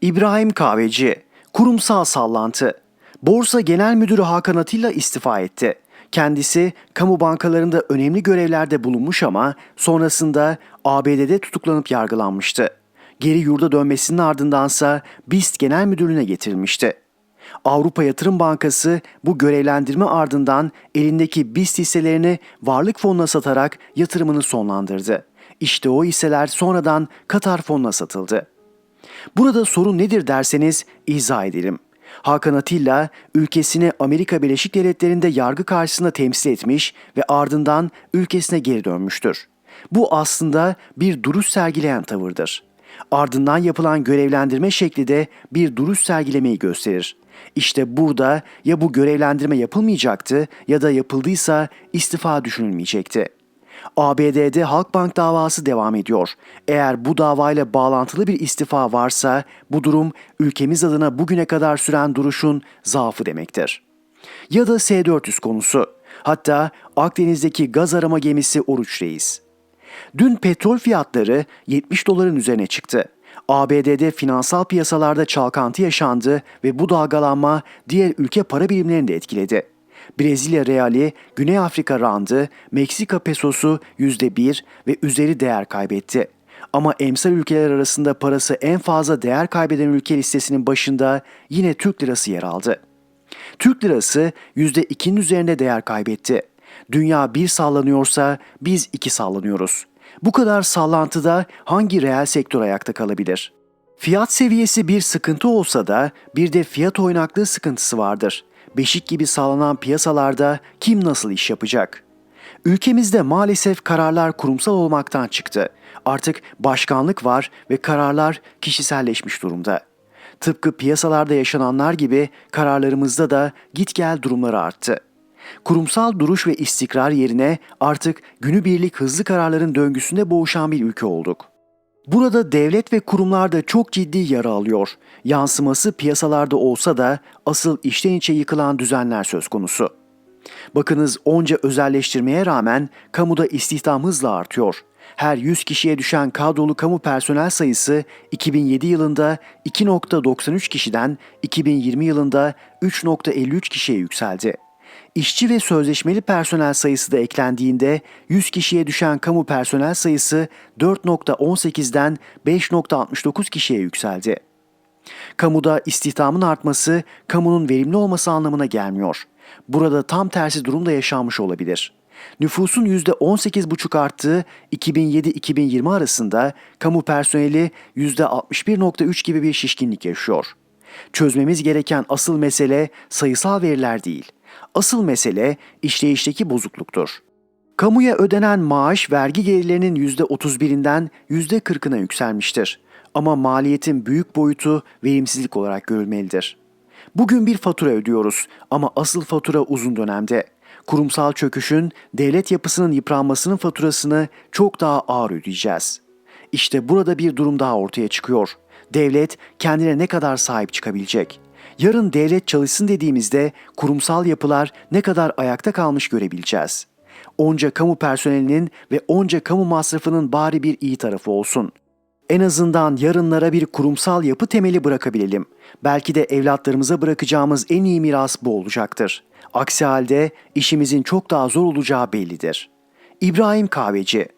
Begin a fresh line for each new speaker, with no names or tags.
İbrahim Kahveci, kurumsal sallantı. Borsa Genel Müdürü Hakan Atilla istifa etti. Kendisi kamu bankalarında önemli görevlerde bulunmuş ama sonrasında ABD'de tutuklanıp yargılanmıştı. Geri yurda dönmesinin ardındansa BIST Genel Müdürlüğüne getirilmişti. Avrupa Yatırım Bankası bu görevlendirme ardından elindeki BIST hisselerini varlık fonuna satarak yatırımını sonlandırdı. İşte o hisseler sonradan Katar fonuna satıldı. Burada sorun nedir derseniz izah edelim. Hakan Atilla ülkesini Amerika Birleşik Devletleri'nde yargı karşısında temsil etmiş ve ardından ülkesine geri dönmüştür. Bu aslında bir duruş sergileyen tavırdır. Ardından yapılan görevlendirme şekli de bir duruş sergilemeyi gösterir. İşte burada ya bu görevlendirme yapılmayacaktı ya da yapıldıysa istifa düşünülmeyecekti. ABD'de Halkbank davası devam ediyor. Eğer bu davayla bağlantılı bir istifa varsa bu durum ülkemiz adına bugüne kadar süren duruşun zaafı demektir. Ya da S-400 konusu. Hatta Akdeniz'deki gaz arama gemisi Oruç Reis. Dün petrol fiyatları 70 doların üzerine çıktı. ABD'de finansal piyasalarda çalkantı yaşandı ve bu dalgalanma diğer ülke para birimlerini de etkiledi. Brezilya reali, Güney Afrika randı, Meksika pesosu %1 ve üzeri değer kaybetti. Ama emsal ülkeler arasında parası en fazla değer kaybeden ülke listesinin başında yine Türk lirası yer aldı. Türk lirası %2'nin üzerinde değer kaybetti. Dünya bir sallanıyorsa biz iki sallanıyoruz. Bu kadar sallantıda hangi reel sektör ayakta kalabilir? Fiyat seviyesi bir sıkıntı olsa da bir de fiyat oynaklığı sıkıntısı vardır. Beşik gibi sallanan piyasalarda kim nasıl iş yapacak? Ülkemizde maalesef kararlar kurumsal olmaktan çıktı. Artık başkanlık var ve kararlar kişiselleşmiş durumda. Tıpkı piyasalarda yaşananlar gibi kararlarımızda da git gel durumları arttı. Kurumsal duruş ve istikrar yerine artık günübirlik hızlı kararların döngüsünde boğuşan bir ülke olduk. Burada devlet ve kurumlar da çok ciddi yara alıyor. Yansıması piyasalarda olsa da asıl içten içe yıkılan düzenler söz konusu. Bakınız onca özelleştirmeye rağmen kamuda istihdam hızla artıyor. Her 100 kişiye düşen kadrolu kamu personel sayısı 2007 yılında 2.93 kişiden 2020 yılında 3.53 kişiye yükseldi. İşçi ve sözleşmeli personel sayısı da eklendiğinde 100 kişiye düşen kamu personel sayısı 4.18'den 5.69 kişiye yükseldi. Kamuda istihdamın artması kamunun verimli olması anlamına gelmiyor. Burada tam tersi durum da yaşanmış olabilir. Nüfusun %18,5 arttığı 2007-2020 arasında kamu personeli %61,3 gibi bir şişkinlik yaşıyor. Çözmemiz gereken asıl mesele sayısal veriler değil. Asıl mesele işleyişteki bozukluktur. Kamuya ödenen maaş vergi gelirlerinin %31'inden %40'ına yükselmiştir. Ama maliyetin büyük boyutu verimsizlik olarak görülmelidir. Bugün bir fatura ödüyoruz ama asıl fatura uzun dönemde. Kurumsal çöküşün, devlet yapısının yıpranmasının faturasını çok daha ağır ödeyeceğiz. İşte burada bir durum daha ortaya çıkıyor. Devlet kendine ne kadar sahip çıkabilecek? Yarın devlet çalışsın dediğimizde kurumsal yapılar ne kadar ayakta kalmış görebileceğiz. Onca kamu personelinin ve onca kamu masrafının bari bir iyi tarafı olsun. En azından yarınlara bir kurumsal yapı temeli bırakabilelim. Belki de evlatlarımıza bırakacağımız en iyi miras bu olacaktır. Aksi halde işimizin çok daha zor olacağı bellidir. İbrahim Kahveci